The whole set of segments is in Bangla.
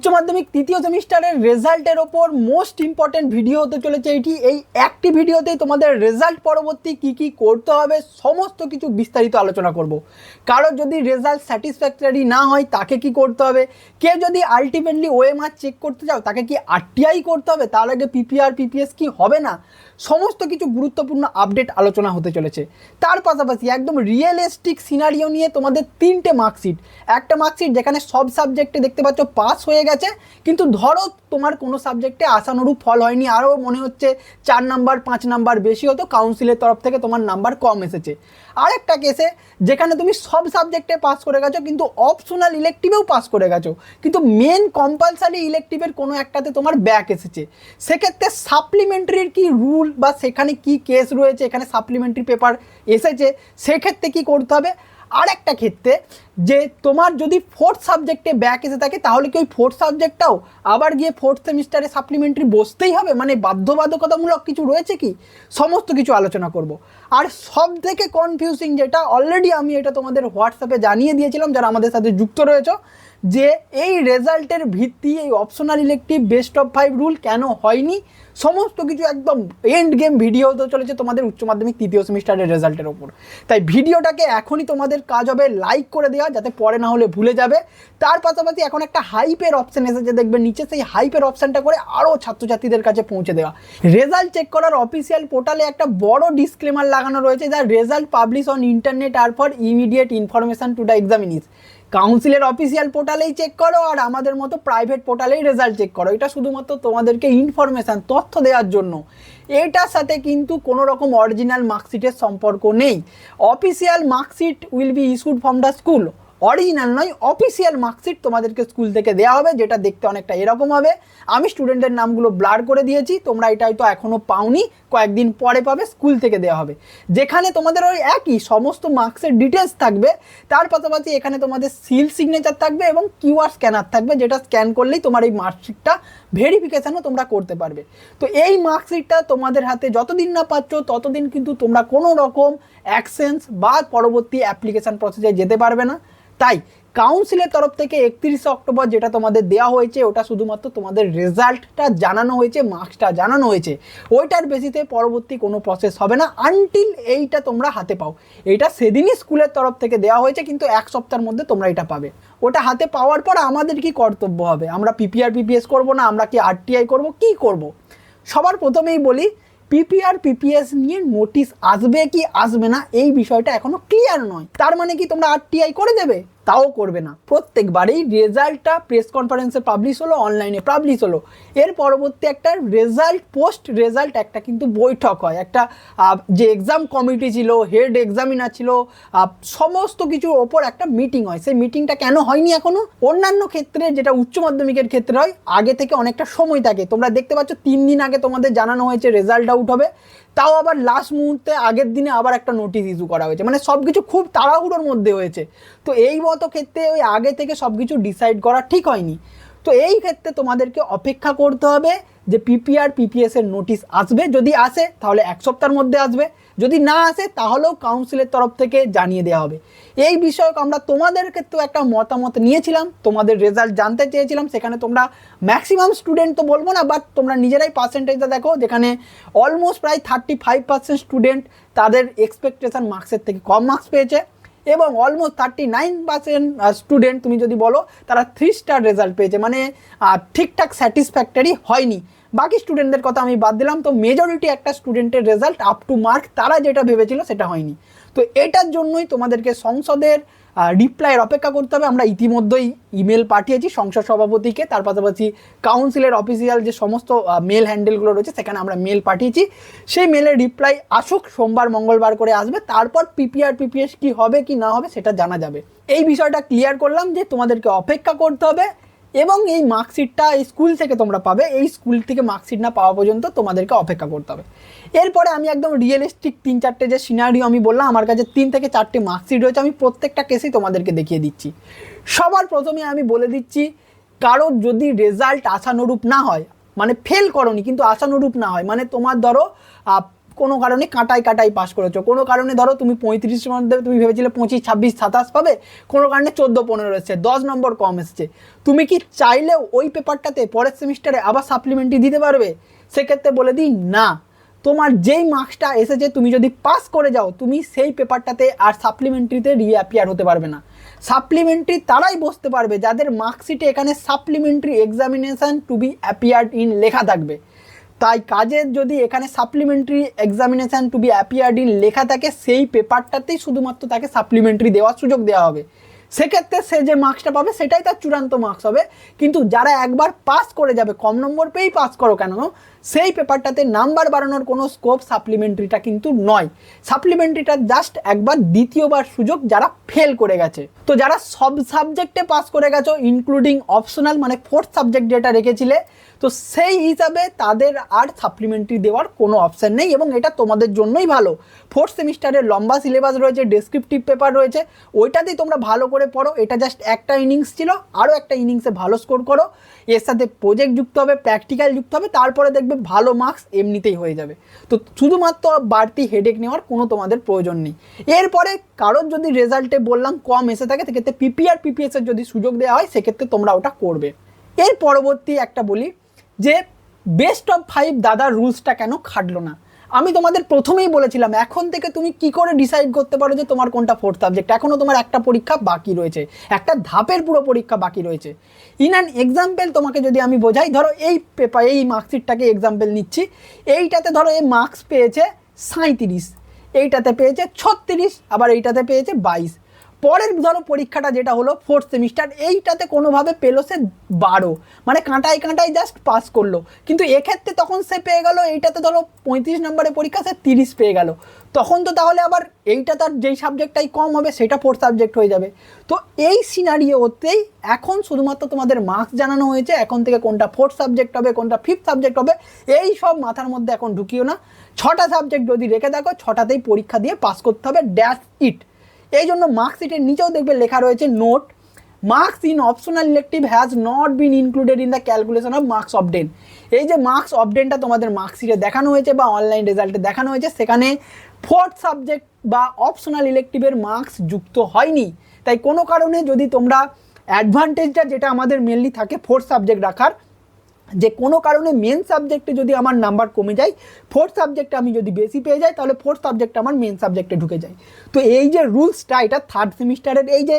উচ্চ মাধ্যমিক তৃতীয় সেমিস্টারের রেজাল্টের ওপর মোস্ট ইম্পর্টেন্ট ভিডিও হতে চলেছে এটি। এই একটি ভিডিওতেই তোমাদের রেজাল্ট পরবর্তী কি কি করতে হবে, সমস্ত কিছু বিস্তারিত আলোচনা করব। কারও যদি রেজাল্ট স্যাটিসফ্যাক্টরি না হয়, তাকে কি করতে হবে? কে যদি আলটিমেটলি ওএমআর চেক করতে চাও, তাকে কি আরটিআই করতে হবে? তার আগে পিপিআর পিপিএস কি হবে না? সমস্ত কিছু গুরুত্বপূর্ণ আপডেট আলোচনা হতে চলেছে। তার পাশাপাশি একদম রিয়েলিস্টিক সিনারিও নিয়ে তোমাদের তিনটে মার্কশিট একটা মার্কশিট যেখানে সব সাবজেক্টে দেখতে পাচ্ছ পাস হয়ে গেছে, কিন্তু ধরো তোমার কোনো সাবজেক্টে আশানুরূপ ফল হয়নি, আরও মনে হচ্ছে চার নাম্বার পাঁচ নাম্বার বেশি হতো কাউন্সিলের তরফ থেকে তোমার নাম্বার কম এসেছে। আরেকটা কেসে যেখানে তুমি সব সাবজেক্টে পাস করে গেছো, কিন্তু অপশনাল ইলেকটিভেও পাস করে গেছো। কিন্তু মেন কম্পালসারি ইলেকটিভের কোনো একটাতে তোমার ব্যাক এসেছে। সেক্ষেত্রে সাপ্লিমেন্টারির কি রুল বা সেখানে কি কেস রয়েছে, এখানে সাপ্লিমেন্টারি পেপার এসেছে, সেক্ষেত্রে কি করতে হবে? আর একটা ক্ষেত্রে যে তোমার যদি ফোর্থ সাবজেক্টে ব্যাক এসে থাকে, তাহলে কি ওই ফোর্থ সাবজেক্টটাও আবার গিয়ে ফোর্থ সেমিস্টারে সাপ্লিমেন্টারি বসতেই হবে? মানে বাধ্যবাধকতামূলক কিছু রয়েছে কি? সমস্ত কিছু আলোচনা করব। আর সব থেকে কনফিউজিং যেটা অলরেডি আমি এটা তোমাদের হোয়াটসঅ্যাপে জানিয়ে দিয়েছিলাম, যারা আমাদের সাথে যুক্ত রয়েছে, যে এই রেজাল্টের ভিত্তি, এই optional elective best of five rule কেন হয়নি? সমস্ত কিছু একদম এন্ড গেম ভিডিও হতে চলেছে তোমাদের উচ্চ মাধ্যমিক তৃতীয় সেমিস্টারের রেজাল্টের ওপর। তাই ভিডিওটাকে এখনই তোমাদের কাজ হবে লাইক করে দেওয়া, যাতে পরে না হলে ভুলে যাবে। তার পাশাপাশি এখন একটা হাইপের অপশন এসেছে, দেখবে নিচে সেই হাইপের অপশানটা করে আরও ছাত্রছাত্রীদের কাছে পৌঁছে দেওয়া। রেজাল্ট চেক করার অফিসিয়াল পোর্টালে একটা বড় ডিসক্লেমার লাগানো রয়েছে the result publish on internet are for immediate information to the examinees কাউন্সিলের অফিসিয়াল পোর্টালেই চেক করো আর আমাদের মতো প্রাইভেট পোর্টালেই রেজাল্ট চেক করো। এটা শুধুমাত্র তোমাদেরকে ইনফরমেশান তথ্য দেওয়ার জন্য। এটার সাথে কিন্তু কোনো রকম অরিজিনাল মার্কশিটের সম্পর্ক নেই। Official marksheet will be issued from the school original নয় অফিসিয়াল মার্কশিট তোমাদেরকে স্কুল থেকে দেওয়া হবে, যেটা দেখতে অনেকটা এরকম হবে। আমি স্টুডেন্টের নামগুলো ব্লার করে দিয়েছি, তোমরা এটা হয়তো এখনও পাওনি, কয়েকদিন পরে পাবে স্কুল থেকে দেওয়া হবে। যেখানে তোমাদের ওই একই, সমস্ত মার্কসের ডিটেলস থাকবে, তার পাশাপাশি এখানে তোমাদের সিল সিগনেচার থাকবে এবং কিউআর স্ক্যানার থাকবে, যেটা স্ক্যান করলেই তোমার এই মার্কশিটটা ভেরিফিকেশানও তোমরা করতে পারবে। তো এই মার্কশিটটা তোমাদের হাতে যতদিন না পাচ্ছ, ততদিন কিন্তু তোমরা কোনো রকম অ্যাকসেন্স বা পরবর্তী অ্যাপ্লিকেশান প্রসেসে যেতে পারবে না। তাই কাউন্সিলের তরফ থেকে একত্রিশে অক্টোবর যেটা তোমাদের দেওয়া হয়েছে, ওটা শুধুমাত্র তোমাদের রেজাল্টটা জানানো হয়েছে মার্কসটা জানানো হয়েছে। ওইটার বেসিতে পরবর্তী কোনো প্রসেস হবে না আনটিল এইটা তোমরা হাতে পাও। এটা সেদিনই স্কুলের তরফ থেকে দেওয়া হয়েছে, কিন্তু এক সপ্তাহের মধ্যে তোমরা এটা পাবে। ওটা হাতে পাওয়ার পর আমাদের কি কর্তব্য হবে? আমরা পিপিআর পিপিএস করব না? আমরা কি আরটিআই করব? কি করব? সবার প্রথমেই বলি পিপিআর পিপিএস নিয়ে নোটিশ আসবে কি আসবে না, এই বিষয়টা এখনও ক্লিয়ার নয়। তার মানে কি তোমরা আরটিআই করে দেবে? তাও করবে না। প্রত্যেকবারেই রেজাল্টটা প্রেস কনফারেন্সে পাবলিশ হলো অনলাইনে পাবলিশ হলো। এর পরবর্তী একটা রেজাল্ট পোস্ট রেজাল্ট একটা কিন্তু বৈঠক হয়। একটা যে এক্সাম কমিটি ছিল হেড এক্সামিনার ছিল সমস্ত কিছুর ওপর একটা মিটিং হয়। সেই মিটিংটা কেন হয়নি এখনও অন্যান্য ক্ষেত্রে যেটা উচ্চ মাধ্যমিকের ক্ষেত্রে হয়, আগে থেকে অনেকটা সময় থাকে। তোমরা দেখতে পাচ্ছ, তিন দিন আগে তোমাদের জানানো হয়েছে রেজাল্ট আউট হবে। তাও আবার লাস্ট মুহূর্তে আগের দিনে আবার একটা নোটিস ইস্যু করা হয়েছে। মানে সব কিছু খুব তাড়াহুড়োর মধ্যে হয়েছে। তো এই মতো ক্ষেত্রে ওই আগে থেকে সব কিছু ডিসাইড করা ঠিক হয়নি। তো এই ক্ষেত্রে তোমাদেরকে অপেক্ষা করতে হবে। যে পিপিআর পিপিএস এর নোটিশ আসবে, যদি আসে, তাহলে এক সপ্তাহের মধ্যে আসবে। যদি না আসে, তাহলেও কাউন্সিলের তরফ থেকে জানিয়ে দেওয়া হবে। এই বিষয়ক আমরা তোমাদের ক্ষেত্রেও একটা মতামত নিয়েছিলাম, তোমাদের রেজাল্ট জানতে চেয়েছিলাম, সেখানে তোমরা ম্যাক্সিমাম স্টুডেন্ট তো বলব না বাট তোমরা নিজেরাই পার্সেন্টেজটা দেখো, যেখানে অলমোস্ট প্রায় থার্টি ফাইভ পার্সেন্ট স্টুডেন্ট তাদের এক্সপেকটেশন মার্কসের থেকে কম মার্কস পেয়েছে। এবং almost thirty nine percent student তুমি যদি বলো, তারা থ্রি স্টার রেজাল্ট পেয়েছে। মানে ঠিকঠাক স্যাটিসফ্যাক্টরি হয়নি। বাকি স্টুডেন্টদের কথা আমি বাদ দিলাম। তো মেজরিটি একটা স্টুডেন্টের রেজাল্ট আপ টু মার্ক তারা যেটা ভেবেছিল সেটা হয়নি। তো এটার জন্যই তোমাদেরকে সংসদের রিপ্লাইয়ের অপেক্ষা করতে হবে। আমরা ইতিমধ্যেই ইমেল পাঠিয়েছি সংসদ সভাপতিকে, তার পাশাপাশি কাউন্সিলের অফিসিয়াল যে সমস্ত মেল হ্যান্ডেলগুলো রয়েছে, সেখানে আমরা মেল পাঠিয়েছি। সেই মেলের রিপ্লাই আসুক, সোমবার, মঙ্গলবার করে আসবে, তারপর পিপিআর পিপিএস কি হবে, কি না হবে, সেটা জানা যাবে। এই বিষয়টা ক্লিয়ার করলাম যে তোমাদেরকে অপেক্ষা করতে হবে। এবং এই মার্কশিটটা এই স্কুল থেকে তোমরা পাবে। এই স্কুল থেকে মার্কশিট না পাওয়া পর্যন্ত তোমাদেরকে অপেক্ষা করতে হবে। এরপরে আমি একদম রিয়েলিস্টিক তিন চারটে যে সিনারিও আমি বললাম, আমার কাছে তিন থেকে চারটে মার্কশিট রয়েছে, আমি প্রত্যেকটা কেসেই তোমাদেরকে দেখিয়ে দিচ্ছি। সবার প্রথমে আমি বলে দিচ্ছি, কারোর যদি রেজাল্ট আশানুরূপ না হয় মানে ফেল করনি, কিন্তু আশানুরূপ না হয় মানে তোমার ধরো কোনো কারণে কাটাই কাটাই পাস করেছ। কোনো কারণে ধরো তুমি পঁয়ত্রিশ পঁয়ত্রিশের মধ্যে তুমি ভেবেছিলে পঁচিশ, ছাব্বিশ, সাতাশ পাবে, কোনো কারণে চোদ্দ, পনেরো এসছে, দশ নম্বর কম এসছে। তুমি কি চাইলেও ওই পেপারটাতে পরের সেমিস্টারে আবার সাপ্লিমেন্টারি দিতে পারবে? সেক্ষেত্রে বলে দিই না। তোমার যেই মার্কসটা এসেছে, তুমি যদি পাস করে যাও, তুমি সেই পেপারটাতে আর সাপ্লিমেন্টারিতে রিঅ্যাপিয়ার হতে পারবে না। সাপ্লিমেন্টারি তারাই বসতে পারবে, যাদের মার্কশিটে এখানে supplementary examination to be appeared in লেখা থাকবে। তাই কাজের যদি এখানে supplementary examination to be appeared in লেখা থাকে, সেই পেপারটাতেই শুধুমাত্র তাকে সাপ্লিমেন্টারি দেওয়ার সুযোগ দেওয়া হবে। সেক্ষেত্রে সে যে মার্কসটা পাবে, সেটাই তার চূড়ান্ত মার্কস হবে। কিন্তু যারা একবার পাস করে যাবে, কম নম্বর পেয়েই পাস করো কেন? সেই পেপারটাতে নাম্বার বাড়ানোর কোনো স্কোপ সাপ্লিমেন্টারিটা কিন্তু নয়। সাপ্লিমেন্টারিটা জাস্ট একবার দ্বিতীয়বার সুযোগ যারা ফেল করে গেছে। তো যারা সব সাবজেক্টে পাস করে গেছো ইনক্লুডিং অপশনাল মানে ফোর্থ সাবজেক্ট যেটা রেখেছিলে, তো সেই হিসাবে তাদের আর সাপ্লিমেন্টারি দেওয়ার কোনো অপশান নেই এবং এটা তোমাদের জন্যই ভালো। ফোর্থ সেমিস্টারের লম্বা সিলেবাস রয়েছে ডেসক্রিপটিভ পেপার রয়েছে, ওইটাতেই তোমরা ভালো করে পড়ো। এটা জাস্ট একটা ইনিংস ছিল, আরও একটা ইনিংসে ভালো স্কোর করো। এর সাথে প্রজেক্ট যুক্ত হবে প্র্যাকটিক্যাল যুক্ত হবে, তারপরে দেখবে ভালো মার্কস এমনিতেই হয়ে যাবে। তো শুধুমাত্র বাড়তি হেডেক নেওয়ার কোনো তোমাদের প্রয়োজন নেই। এরপরে কারোর যদি রেজাল্টে বললাম কম এসে থাকে, সেক্ষেত্রে পিপিআর পিপিএসের যদি সুযোগ দেওয়া হয়, সেক্ষেত্রে তোমরা ওটা করবে। এর পরবর্তী একটা বলি যে বেস্ট অফ ফাইভ দাদার রুলসটা কেন খাটলো না? আমি তোমাদের প্রথমেই বলেছিলাম, এখন থেকে তুমি কি করে ডিসাইড করতে পারো যে তোমার কোনটা ফোর্থ সাবজেক্ট এখনও তোমার একটা পরীক্ষা বাকি রয়েছে, একটা ধাপের পুরো পরীক্ষা বাকি রয়েছে। ইন অ্যান এক্সাম্পল তোমাকে যদি আমি বোঝাই, ধরো এই পেপার এই মার্কশিটটাকে এক্সাম্পল নিচ্ছি, এইটাতে ধরো এই মার্কস পেয়েছে সাঁইত্রিশ, এইটাতে পেয়েছে ছত্রিশ, আবার এইটাতে পেয়েছে বাইশ। পরের ধরো পরীক্ষাটা যেটা হলো ফোর্থ সেমিস্টার এইটাতে কোনোভাবে পেল সে বারো। মানে কাঁটাই কাঁটাই জাস্ট পাস করল। কিন্তু এক্ষেত্রে তখন সে পেয়ে গেল, এইটাতে ধরো পঁয়ত্রিশ নম্বরের পরীক্ষা সে তিরিশ পেয়ে গেল। তখন তো তাহলে আবার এইটা তার যেই সাবজেক্টটাই কম হবে, সেটা ফোর্থ সাবজেক্ট হয়ে যাবে। তো এই সিনারিওতেই এখন শুধুমাত্র তোমাদের মার্কস জানানো হয়েছে, এখন থেকে কোনটা ফোর্থ সাবজেক্ট হবে, কোনটা ফিফথ সাবজেক্ট হবে, এই সব মাথার মধ্যে এখন ঢুকিও না। ছটা সাবজেক্ট যদি রেখে দেখো, ছটাতেই পরীক্ষা দিয়ে পাস করতে হবে ড্যাশ ইট এই জন্য মার্কশিটের নিচেও দেখবে লেখা রয়েছে note marks in optional elective has not been included in the calculation of marks অফডেন এই যে মার্কস অফডেনটা তোমাদের মার্কশিটে দেখানো হয়েছে বা অনলাইন রেজাল্টে দেখানো হয়েছে, সেখানে ফোর্থ সাবজেক্ট বা অপশনাল ইলেকটিভের মার্কস যুক্ত হয়নি। তাই কোনো কারণে যদি তোমরা অ্যাডভান্টেজটা যেটা আমাদের মেনলি থাকে ফোর্থ সাবজেক্ট রাখার যে কোনো কারণে মেন সাবজেক্টে যদি আমার নাম্বার কমে যায় ফোর্থ সাবজেক্টে আমি যদি বেশি পেয়ে যাই, তাহলে ফোর্থ সাবজেক্ট আমার মেন সাবজেক্টে ঢুকে যায়। তো এই যে রুলসটা এটা থার্ড সেমিস্টারের এই যে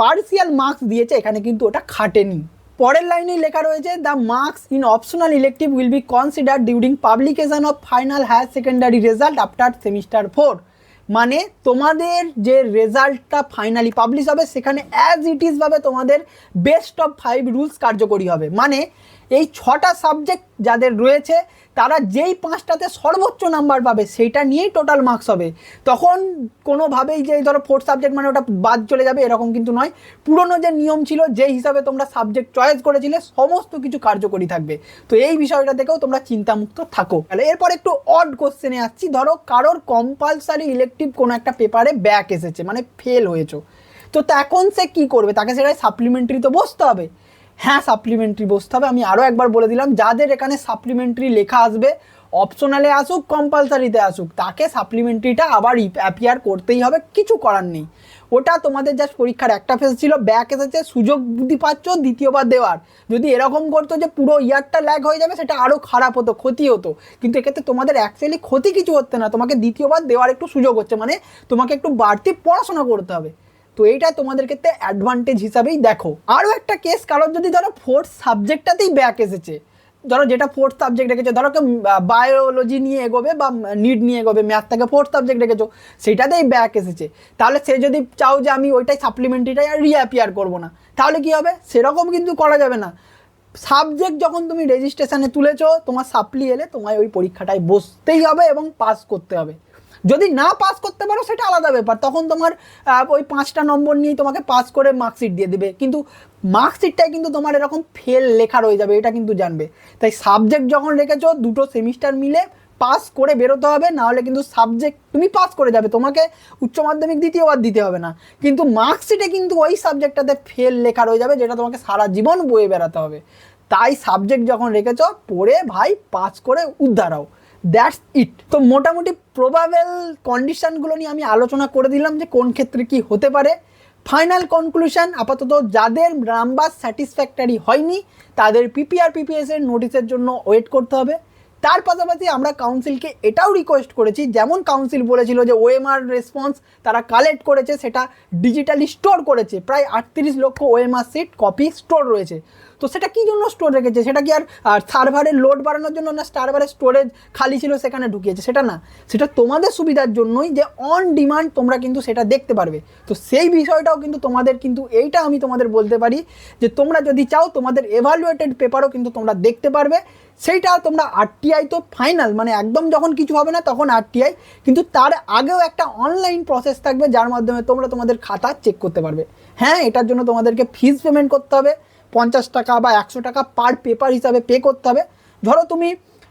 পার্সিয়াল মার্কস দিয়েছে, এখানে কিন্তু ওটা খাটেনি। পরের লাইনেই লেখা রয়েছে the marks in optional elective will be consider during publication of final higher secondary result after semester four মানে তোমাদের যে রেজাল্টটা ফাইনালি পাবলিশ হবে, সেখানে অ্যাজ ইট ইজভাবে তোমাদের বেস্ট অফ ফাইভ রুলস কার্যকরী হবে। মানে এই ছটা সাবজেক্ট যাদের রয়েছে, তারা যেই পাঁচটাতে সর্বোচ্চ নাম্বার পাবে, সেইটা নিয়েই টোটাল মার্কস হবে। তখন কোনোভাবেই যে ধরো ফোর্থ সাবজেক্ট মানে ওটা বাদ চলে যাবে, এরকম কিন্তু নয়। পুরনো যে নিয়ম ছিল যেই হিসাবে তোমরা সাবজেক্ট চয়েস করেছিলে, সমস্ত কিছু কার্যকরী থাকবে। তো এই বিষয়টা থেকেও তোমরা চিন্তামুক্ত থাকো। তাহলে এরপর একটু অড কোশ্চেনে আসছি। ধরো কারোর কম্পালসারি ইলেকটিভ কোনো একটা পেপারে ব্যাক এসেছে মানে ফেল হয়েছো। তো এখন সে কী করবে? তাকে সেটাই সাপ্লিমেন্টারি তো বসতে হবে। হ্যাঁ সাপ্লিমেন্টারি বসতে হবে। আমি আরও একবার বলে দিলাম, যাদের এখানে সাপ্লিমেন্টারি লেখা আসবে অপশনালে আসুক কম্পালসারিতে আসুক, তাকে সাপ্লিমেন্টারিটা আবার অ্যাপিয়ার করতেই হবে, কিছু করার নেই। ওটা তোমাদের জাস্ট পরীক্ষার একটা ফেস ছিল ব্যাক এসেছে, সুযোগ বুদ্ধি পাচ্ছ, দ্বিতীয়বার দেওয়ার। যদি এরকম করতো যে পুরো ইয়ারটা ল্যাগ হয়ে যাবে, সেটা আরও খারাপ হতো, ক্ষতি হতো। কিন্তু এক্ষেত্রে তোমাদের অ্যাকচুয়ালি ক্ষতি কিছু হচ্ছে না, তোমাকে দ্বিতীয়বার দেওয়ার একটু সুযোগ হচ্ছে মানে তোমাকে একটু বাড়তি পড়াশোনা করতে হবে। তো এইটা তোমাদের ক্ষেত্রে অ্যাডভান্টেজ হিসাবেই দেখো। আরও একটা কেস কারোর যদি ধরো ফোর্থ সাবজেক্টটাতেই ব্যাক এসেছে, ধরো যেটা ফোর্থ সাবজেক্ট রেখেছো, ধরো কেউ বায়োলজি নিয়ে এগোবে বা নিট নিয়ে এগোবে ম্যাথ থেকে ফোর্থ সাবজেক্ট রেখেছো সেটাতেই ব্যাক এসেছে। তাহলে সে যদি চাও যে আমি ওইটাই সাপ্লিমেন্টারিটাই আর রিঅ্যাপিয়ার করব না, তাহলে কী হবে? সেরকম কিন্তু করা যাবে না। সাবজেক্ট যখন তুমি রেজিস্ট্রেশনে তুলেছো, তোমার সাপ্লি এলে তোমায় ওই পরীক্ষাটায় বসতেই হবে এবং পাস করতে হবে। যদি না পাস করতে পারো, সেটা আলাদা ব্যাপার। তখন তোমার ওই পাঁচটা নম্বর নিয়েই তোমাকে পাস করে মার্কশিট দিয়ে দেবে। কিন্তু মার্কশিটটাই কিন্তু তোমার এরকম ফেল লেখা রয়ে যাবে, এটা কিন্তু জানবে। তাই সাবজেক্ট যখন রেখেছো, দুটো সেমিস্টার মিলে পাস করে বেরোতে হবে, নাহলে কিন্তু সাবজেক্ট তুমি পাস করে যাবে। তোমাকে উচ্চ মাধ্যমিক দ্বিতীয়বার দিতে হবে না। কিন্তু মার্কশিটে কিন্তু ওই সাবজেক্টটাতে ফেল লেখা রয়ে যাবে, যেটা তোমাকে সারা জীবন বয়ে বেড়াতে হবে। তাই সাবজেক্ট যখন রেখেছ, পড়ে ভাই পাস করে উদ্ধার হও। That's it. তো মোটামুটি প্রবাবেল কন্ডিশনগুলো নিয়ে আমি আলোচনা করে দিলাম যে কোন ক্ষেত্রে কি হতে পারে। ফাইনাল কনক্লুশন আপাতত যাদের নাম্বার স্যাটিসফ্যাক্টরি হয়নি, তাদের পিপিআর পিপিএস এর নোটিশের জন্য ওয়েট করতে হবে। তার পাশাপাশি আমরা কাউন্সিলকে এটাও রিকোয়েস্ট করেছি, যেমন কাউন্সিল বলেছিল যে ওএমআর রেসপন্স তারা কালেক্ট করেছে, সেটা ডিজিটালি স্টোর করেছে। প্রায় আটত্রিশ লক্ষ ওএমআর সিট কপি স্টোর রয়েছে। তো সেটা কী জন্য স্টোর রেখেছে? সেটা কি আর সার্ভারের লোড বাড়ানোর জন্য না সার্ভারের স্টোরেজ খালি ছিল সেখানে ঢুকিয়েছে? সেটা না। সেটা তোমাদের সুবিধার জন্যই যে অন ডিমান্ড তোমরা কিন্তু সেটা দেখতে পারবে। তো সেই বিষয়টাও কিন্তু তোমাদের কিন্তু এইটা আমি তোমাদের বলতে পারি যে তোমরা যদি চাও তোমাদের এভালুয়েটেড পেপারও কিন্তু তোমরা দেখতে পারবে। সেইটা তোমরা আরটিআই তো ফাইনাল মানে একদম যখন কিছু হবে না তখন আরটিআই কিন্তু তার আগেও একটা অনলাইন প্রসেস থাকবে যার মাধ্যমে তোমরা তোমাদের খাতা চেক করতে পারবে। হ্যাঁ এটার জন্য তোমাদেরকে ফিজ পেমেন্ট করতে হবে, পঞ্চাশ টাকা বা একশো টাকা পার পেপার হিসাবে পে করতে হবে। ধরো তুমি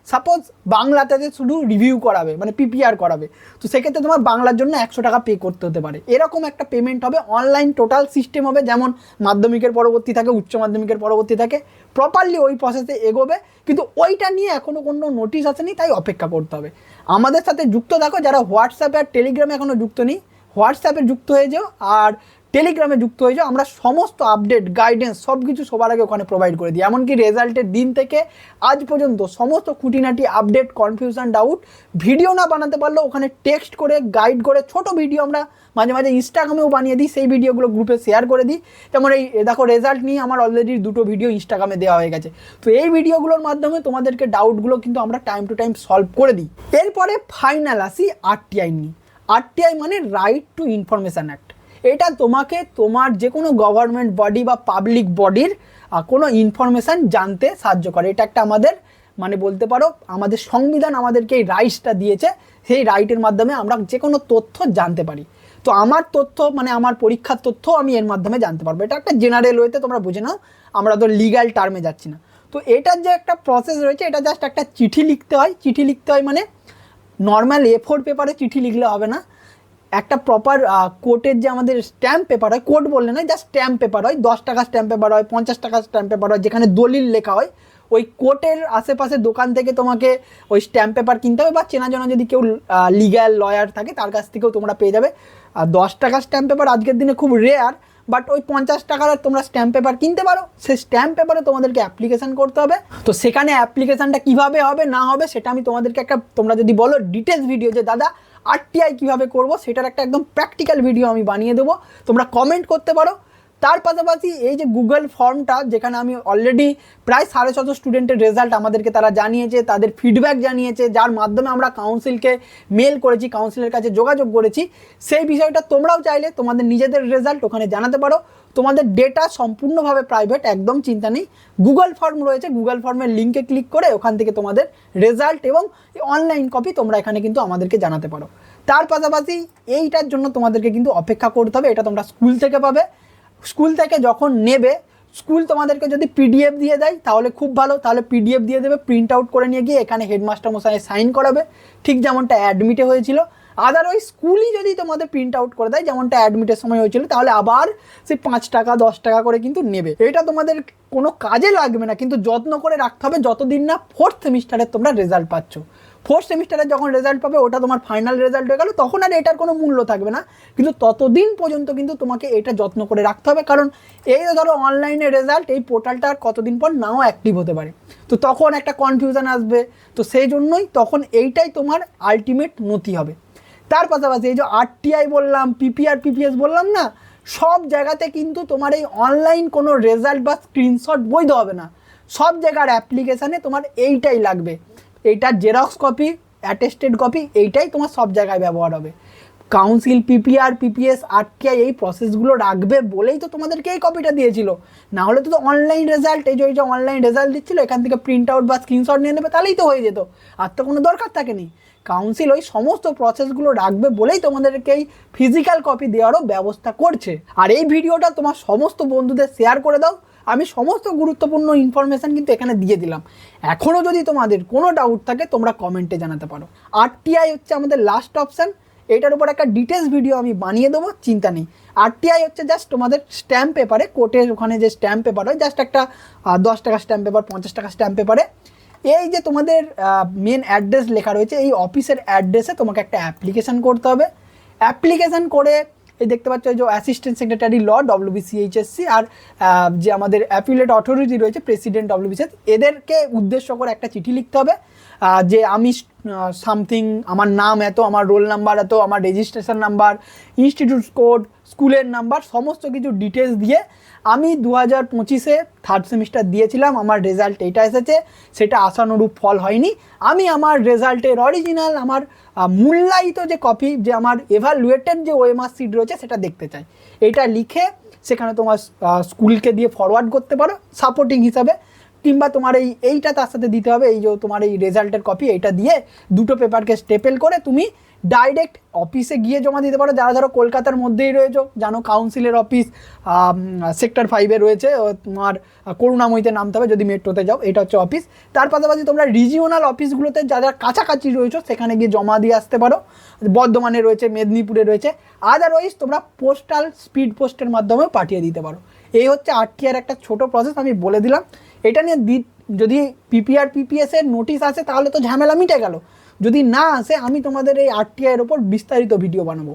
সাপোজ বাংলাতে শুধু রিভিউ করাবে মানে পিপিআর করাবে, তো সেক্ষেত্রে তোমার বাংলার জন্য একশো টাকা পে করতে হতে পারে। এরকম একটা পেমেন্ট হবে অনলাইন টোটাল সিস্টেম হবে, যেমন মাধ্যমিকের পরবর্তী থাকে, উচ্চ মাধ্যমিকের পরবর্তী থাকে প্রপারলি ওই প্রসেসে এগোবে, কিন্তু ওইটা নিয়ে এখনও কোনো নোটিশ আসেনি, তাই অপেক্ষা করতে হবে। আমাদের সাথে যুক্ত থাকো, যারা হোয়াটসঅ্যাপে আর টেলিগ্রামে এখনও যুক্ত নেই হোয়াটসঅ্যাপে যুক্ত হয়ে যাও, আর টেলিগ্রামে যুক্ত হয়ে যাও, আমরা সমস্ত আপডেট গাইডেন্স সব কিছু সবার আগে ওখানে প্রোভাইড করে দিই। এমনকি রেজাল্টের দিন থেকে আজ পর্যন্ত সমস্ত খুঁটিনাটি আপডেট কনফিউশন ডাউট ভিডিও না বানাতে পারলেও ওখানে টেক্সট করে গাইড করে ছোট ভিডিও আমরা মাঝে মাঝে ইনস্টাগ্রামেও বানিয়ে দিই, সেই ভিডিওগুলো গ্রুপে শেয়ার করে দিই। যেমন এই দেখো রেজাল্ট নিয়ে আমার অলরেডি দুটো ভিডিও ইনস্টাগ্রামে দেওয়া হয়ে গেছে। তো এই ভিডিওগুলোর মাধ্যমে তোমাদেরকে ডাউটগুলো কিন্তু আমরা টাইম টু টাইম সলভ করে দিই। এরপরে ফাইনাল আসি আরটিআই নিয়ে। আরটিআই মানে রাইট টু ইনফরমেশান অ্যাক্ট এটা তোমাকে তোমার যে কোনো গভর্নমেন্ট বডি বা পাবলিক বডির কোনো ইনফরমেশান জানতে সাহায্য করে। এটা একটা আমাদের মানে বলতে পারো, আমাদের সংবিধান আমাদেরকে এই রাইটসটা দিয়েছে। সেই রাইটের মাধ্যমে আমরা যে কোনো তথ্য জানতে পারি। তো আমার তথ্য মানে আমার পরীক্ষার তথ্য আমি এর মাধ্যমে জানতে পারব। এটা একটা জেনারেল ওয়েতে তোমরা বুঝে নাও। আমরা তো লিগ্যাল টার্মে যাচ্ছি না। তো এটার যে একটা প্রসেস রয়েছে, এটা জাস্ট একটা চিঠি লিখতে হয়। চিঠি লিখতে হয় মানে নর্মাল এ ফোর পেপারে চিঠি লিখলে হবে না। একটা প্রপার কোর্টের যে আমাদের স্ট্যাম্প পেপার হয় কোর্ট বললে না জাস্ট স্ট্যাম্প পেপার হয়, দশ টাকা স্ট্যাম্প পেপার হয়, পঞ্চাশ টাকা স্ট্যাম্প পেপার হয়, যেখানে দলিল লেখা হয়, ওই কোর্টের আশেপাশে দোকান থেকে তোমাকে ওই স্ট্যাম্প পেপার কিনতে হবে বা চেনা জানা যদি কেউ লিগ্যাল লয়ার থাকে, তার কাছ থেকেও তোমরা পেয়ে যাবে। আর দশ টাকা স্ট্যাম্প পেপার আজকের দিনে খুব রেয়ার বাট ওই পঞ্চাশ টাকার তোমরা স্ট্যাম্প পেপার কিনতে পারো। সেই স্ট্যাম্প পেপারে তোমাদেরকে অ্যাপ্লিকেশান করতে হবে। তো সেখানে অ্যাপ্লিকেশানটা কীভাবে হবে, না হবে, সেটা আমি তোমাদেরকে একটা, তোমরা যদি বলো ডিটেলস ভিডিও যে, দাদা আরটিআই কীভাবে করব সেটার একটা একদম প্র্যাকটিক্যাল ভিডিও আমি বানিয়ে দেবো। তোমরা কমেন্ট করতে পারো। তার পাশাপাশি এই যে গুগল ফর্মটা যেখানে আমি অলরেডি প্রায় সাড়ে ছশো স্টুডেন্টের রেজাল্ট আমাদেরকে তারা জানিয়েছে, তাদের ফিডব্যাক জানিয়েছে, যার মাধ্যমে আমরা কাউন্সিলকে মেল করেছি কাউন্সিলের কাছে যোগাযোগ করেছি। সেই বিষয়টা তোমরাও চাইলে তোমাদের নিজেদের রেজাল্ট ওখানে জানাতে পারো। তোমাদের ডেটা সম্পূর্ণভাবে প্রাইভেট একদম চিন্তা নেই। গুগল ফর্ম রয়েছে গুগল ফর্মের লিঙ্কে ক্লিক করে ওখান থেকে তোমাদের রেজাল্ট এবং অনলাইন কপি তোমরা এখানে কিন্তু আমাদেরকে জানাতে পারো। তার পাশাপাশি এইটার জন্য তোমাদেরকে কিন্তু অপেক্ষা করতে হবে, এটা তোমরা স্কুল থেকে পাবে। স্কুল থেকে যখন নেবে, স্কুল তোমাদেরকে যদি পিডিএফ দিয়ে দেয়, তাহলে খুব ভালো। তাহলে পিডিএফ দিয়ে দেবে প্রিন্ট আউট করে নিয়ে গিয়ে এখানে হেডমাস্টার মশাই সাইন করাবে। ঠিক যেমনটা অ্যাডমিটে হয়েছিল। আদারওয়াইজ স্কুলই যদি তোমাদের প্রিন্ট আউট করে দেয়, যেমনটা অ্যাডমিটের সময় হয়েছিল, তাহলে আবার সেই পাঁচ টাকা, দশ টাকা করে কিন্তু নেবে। এটা তোমাদের কোনো কাজে লাগবে না, কিন্তু যত্ন করে রাখতে হবে, যতদিন না ফোর্থ সেমিস্টারের তোমরা রেজাল্ট পাচ্ছ। ফোর্থ সেমিস্টারে যখন রেজাল্ট পাবে, ওটা তোমার ফাইনাল রেজাল্ট হয়ে গেল, তখন আর এটার কোনো মূল্য থাকবে না। কিন্তু ততদিন পর্যন্ত কিন্তু তোমাকে এটা যত্ন করে রাখতে হবে, কারণ এই ধরো অনলাইনে রেজাল্ট এই পোর্টালটা আর কতদিন পর নাও অ্যাক্টিভ হতে পারে। তো তখন একটা কনফিউশন আসবে। তো সেই জন্যই তখন এইটাই তোমার আলটিমেট নথি হবে। তার পাশাপাশি এই যে আরটিআই বললাম পিপিআর পিপিএস বললাম না, সব জায়গাতে কিন্তু তোমার এই অনলাইন কোনো রেজাল্ট বা স্ক্রিনশট বৈধ হবে না। সব জায়গার অ্যাপ্লিকেশানে তোমার এইটাই লাগবে। এইটার জেরক্স কপি অ্যাটেস্টেড কপি এইটাই তোমার সব জায়গায় ব্যবহার হবে। কাউন্সিল পিপিআর পিপিএস আরটিআই এই প্রসেসগুলো রাখবে বলেই তো তোমাদেরকে এই কপিটা দিয়েছিল। না হলে তো অনলাইন রেজাল্ট এই যে ওই যে অনলাইন রেজাল্ট দিচ্ছিল, এখান থেকে প্রিন্ট আউট বা স্ক্রিনশট নিয়ে নেবে, তাহলেই তো হয়ে যেত। আর তো কোনো দরকার থাকেনি। কাউন্সিল ওই সমস্ত প্রসেসগুলো রাখবে বলেই তোমাদেরকে এই ফিজিক্যাল কপি দেওয়ারও ব্যবস্থা করছে। আর এই ভিডিওটা তোমার সমস্ত বন্ধুদের শেয়ার করে দাও। আমি সমস্ত গুরুত্বপূর্ণ ইনফরমেশান কিন্তু এখানে দিয়ে দিলাম। এখনও যদি তোমাদের কোনো ডাউট থাকে, তোমরা কমেন্টে জানাতে পারো। আরটিআই হচ্ছে আমাদের লাস্ট অপশান এটার উপর একটা ডিটেলস ভিডিও আমি বানিয়ে দেবো, চিন্তা নেই। আরটিআই হচ্ছে জাস্ট তোমাদের স্ট্যাম্প পেপারে কোর্টের ওখানে যে স্ট্যাম্প পেপার হয় জাস্ট একটা দশ টাকা স্ট্যাম্প পেপার পঞ্চাশ টাকা স্ট্যাম্প পেপারে এই যে তোমাদের মেন অ্যাড্রেস লেখা রয়েছে, এই অফিসের অ্যাড্রেসে তোমাকে একটা অ্যাপ্লিকেশান করতে হবে। অ্যাপ্লিকেশন করে এই দেখতে পাচ্ছ যে অ্যাসিস্ট্যান্ট সেক্রেটারি ল ডব্লিউবিসিএইচএসসি আর যে আমাদের অ্যাফিলেট অথরিটি রয়েছে প্রেসিডেন্ট ডব্লিউবিসিএস এদেরকে উদ্দেশ্য করে একটা চিঠি লিখতে হবে যে আমি সামথিং আমার নাম এত, আমার রোল নাম্বার এত, আমার রেজিস্ট্রেশন নাম্বার ইনস্টিটিউট কোড স্কুলের নাম্বার, সমস্ত কিছু ডিটেলস দিয়ে আমি দু হাজার পঁচিশে থার্ড সেমিস্টার দিয়েছিলাম, আমার রেজাল্ট এটা এসেছে, সেটা আশানুরূপ ফল হয়নি। আমি আমার রেজাল্টের অরিজিনাল আমার মূল্যায়িত যে কপি যে আমার এভালুয়েটেড যে ওএমআর সিট রয়েছে, সেটা দেখতে চাই। এটা লিখে সেখানে তোমার স্কুলকে দিয়ে ফরওয়ার্ড করতে পারো সাপোর্টিং হিসাবে, কিংবা তোমার এই, এইটা তার সাথে দিতে হবে, এই যে তোমার এই রেজাল্টের কপি এইটা দিয়ে দুটো পেপারকে স্টেপেল করে তুমি ডাইরেক্ট অফিসে গিয়ে জমা দিতে পারো। যারা ধরো কলকাতার মধ্যেই রয়েছে, জানো কাউন্সিলের অফিস সেক্টর ফাইভে রয়েছে তোমার করুণাময়ীতে নামতে হবে যদি মেট্রোতে যাও, এটা হচ্ছে অফিস তার পাশাপাশি তোমরা রিজিওনাল অফিসগুলোতে যা যা কাছাকাছি রয়েছে, সেখানে গিয়ে জমা দিয়ে আসতে পারো। বর্ধমানে রয়েছে, মেদিনীপুরে রয়েছে। আদারওয়াইজ তোমরা পোস্টাল স্পিড পোস্টের মাধ্যমেও পাঠিয়ে দিতে পারো। এই হচ্ছে আরটিআর একটা ছোট প্রসেস আমি বলে দিলাম। এটা নিয়ে যদি পিপিআর পিপিএস এর নোটিশ আসে, তাহলে তো ঝামেলা মিটে গেল। যদি না আসে, আমি তোমাদের এই আরটিআই এর ওপর বিস্তারিত ভিডিও বানাবো।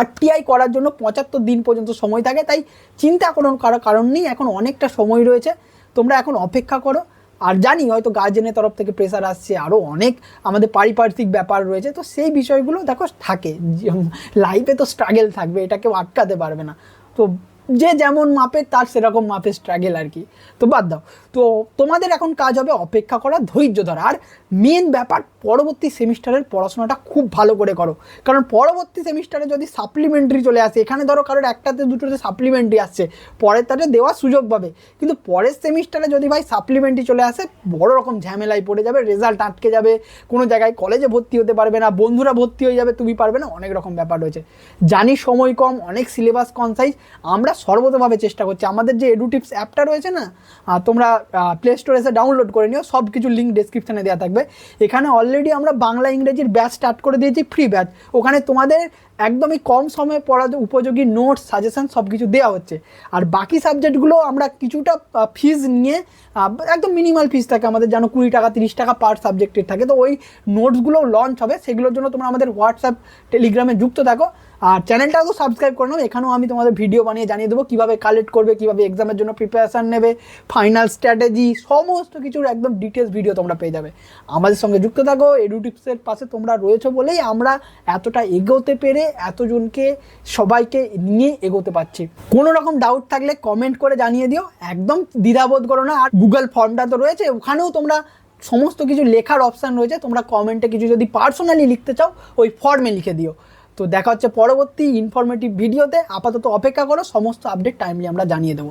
আরটিআই করার জন্য পঁচাত্তর দিন পর্যন্ত সময় থাকে, তাই চিন্তা কোনো কারও কারণ নেই, এখন অনেকটা সময় রয়েছে। তোমরা এখন অপেক্ষা করো। আর জানি, হয়তো গার্জেনের তরফ থেকে প্রেশার আসছে আরও অনেক আমাদের পারিপার্শ্বিক ব্যাপার রয়েছে, তো সেই বিষয়গুলো দেখো, থাকে। লাইফে তো স্ট্রাগেল থাকবে এটা কেউ আটকাতে পারবে না। তো যে যেমন মাপের তার সেরকম মাপের স্ট্রাগেল আর কি। তো বাদ দাও। তো তোমাদের এখন কাজ হবে অপেক্ষা করা, ধৈর্য ধরা। আর মেন ব্যাপার পরবর্তী সেমিস্টারের পড়াশোনাটা খুব ভালো করে করো। কারণ পরবর্তী সেমিস্টারে যদি সাপ্লিমেন্টারি চলে আসে, এখানে ধরো কারোর একটাতে, দুটোতে সাপ্লিমেন্টারি আসছে, পরের তাতে দেওয়ার সুযোগ পাবে। কিন্তু পরের সেমিস্টারে যদি ভাই সাপ্লিমেন্টারি চলে আসে, বড় রকম ঝামেলায় পড়ে যাবে রেজাল্ট আটকে যাবে, কোনো জায়গায় কলেজে ভর্তি হতে পারবে না, বন্ধুরা ভর্তি হয়ে যাবে, তুমি পারবে না, অনেক রকম ব্যাপার রয়েছে। জানি সময় কম, অনেক সিলেবাস কনসাইজ আমরা সর্বতভাবে চেষ্টা করছি। আমাদের যে এডুটিপস অ্যাপটা রয়েছে না তোমরা প্লে স্টোরে এসে ডাউনলোড করে নিও সব কিছু লিঙ্ক ডেসক্রিপশানে দেওয়া থাকবে। এখানে অলরেডি আমরা বাংলা ইংরেজির ব্যাচ স্টার্ট করে দিয়েছি ফ্রি ব্যাচ ওখানে তোমাদের একদমই কম সময়ে পড়াতে উপযোগী নোটস সাজেশন সব কিছু দেওয়া হচ্ছে। আর বাকি সাবজেক্টগুলো আমরা কিছুটা ফিজ নিয়ে একদম মিনিমাল ফিজ থাকে আমাদের, যেন কুড়ি টাকা, তিরিশ টাকা পার সাবজেক্টের থাকে। তো ওই নোটসগুলো লঞ্চ হবে, সেগুলোর জন্য তোমরা আমাদের হোয়াটসঅ্যাপ টেলিগ্রামে যুক্ত থাকো। আর চ্যানেলটাও সাবস্ক্রাইব করে নাও, এখানেও আমি তোমাদের ভিডিও বানিয়ে জানিয়ে দেবো কীভাবে কালেক্ট করবে, কীভাবে এক্সামের জন্য প্রিপারেশান নেবে ফাইনাল স্ট্র্যাটেজি সমস্ত কিছুর একদম ডিটেলস ভিডিও তোমরা পেয়ে যাবে। আমাদের সঙ্গে যুক্ত থাকো এডুটিপসের পাশে তোমরা রয়েছো বলেই আমরা এতটা এগোতে পেরে এতজনকে, সবাইকে নিয়ে এগোতে পারছি। কোনো রকম ডাউট থাকলে কমেন্ট করে জানিয়ে দিও, একদম দ্বিধাবোধ করো না। আর গুগল ফর্মটা তো রয়েছে, ওখানেও তোমরা সমস্ত কিছু লেখার অপশান রয়েছে, তোমরা কমেন্টে কিছু যদি পার্সোনালি লিখতে চাও, ওই ফর্মে লিখে দিও। তো দেখা হচ্ছে পরবর্তী ইনফরমেটিভ ভিডিওতে আপাতত অপেক্ষা করো, সমস্ত আপডেট টাইমলি আমরা জানিয়ে দেবো।